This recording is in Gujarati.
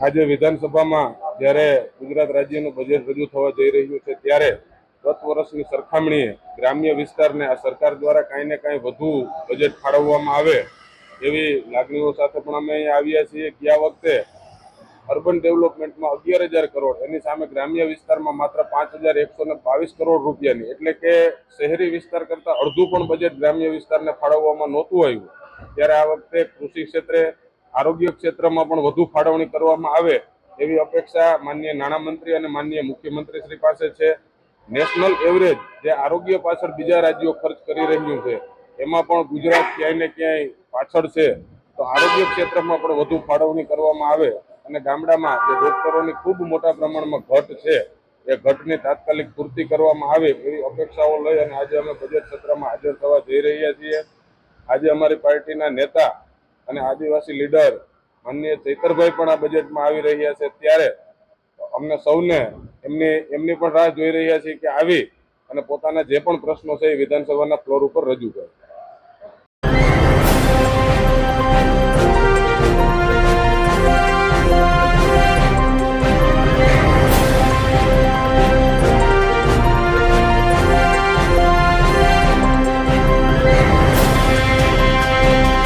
આજે વિધાનસભામાં જ્યારે ગુજરાત રાજ્યનું બજેટ રજૂ થવા જઈ રહ્યું છે, ત્યારે ગત વર્ષની સરખામણીએ ગ્રામ્ય વિસ્તારને આ સરકાર દ્વારા કાંઈ ને કાંઈ વધુ બજેટ ફાળવવામાં આવે એવી લાગણીઓ સાથે પણ અમે આવ્યા છીએ. ગયા વખતે અર્બન ડેવલપમેન્ટમાં અગિયાર હજાર કરોડ, એની સામે ગ્રામ્ય વિસ્તારમાં માત્ર પાંચ હજાર એકસો ને બાવીસ કરોડ રૂપિયાની, એટલે કે શહેરી વિસ્તાર કરતાં અડધું પણ બજેટ ગ્રામ્ય વિસ્તારને ફાળવવામાં નહોતું આવ્યું. ત્યારે આ વખતે કૃષિ ક્ષેત્રે આરોગ્ય ક્ષેત્રમાં પણ વધુ ફાળવણી કરવામાં આવે એવી અપેક્ષા માન્ય નાણામંત્રી અને માનનીય મુખ્યમંત્રી શ્રી પાસે છે. નેશનલ એવરેજ જે આરોગ્ય પાછળ બીજા રાજ્યો ખર્ચ કરી રહ્યું છે, એમાં પણ ગુજરાત ક્યાંય ને ક્યાંય પાછળ છે. તો આરોગ્ય ક્ષેત્રમાં પણ વધુ ફાળવણી કરવામાં આવે અને ગામડામાં જે ડોક્ટરોની ખૂબ મોટા પ્રમાણમાં ઘટ છે, એ ઘટની તાત્કાલિક પૂર્તિ કરવામાં આવે એવી અપેક્ષાઓ લઈ અને આજે અમે બજેટ સત્રમાં હાજર થવા જઈ રહ્યા છીએ. આજે અમારી પાર્ટીના નેતા અને આદિવાસી લીડર માનનીય ચૈતરભાઈ પણ આ બજેટમાં આવી રહ્યા છે ત્યારે અમને સૌને એમની એમની પણ રાહ જોઈ રહ્યા છીએ કે આવી અને પોતાના જે પણ પ્રશ્નો છે એ વિધાનસભાના ફ્લોર ઉપર રજૂ કરે.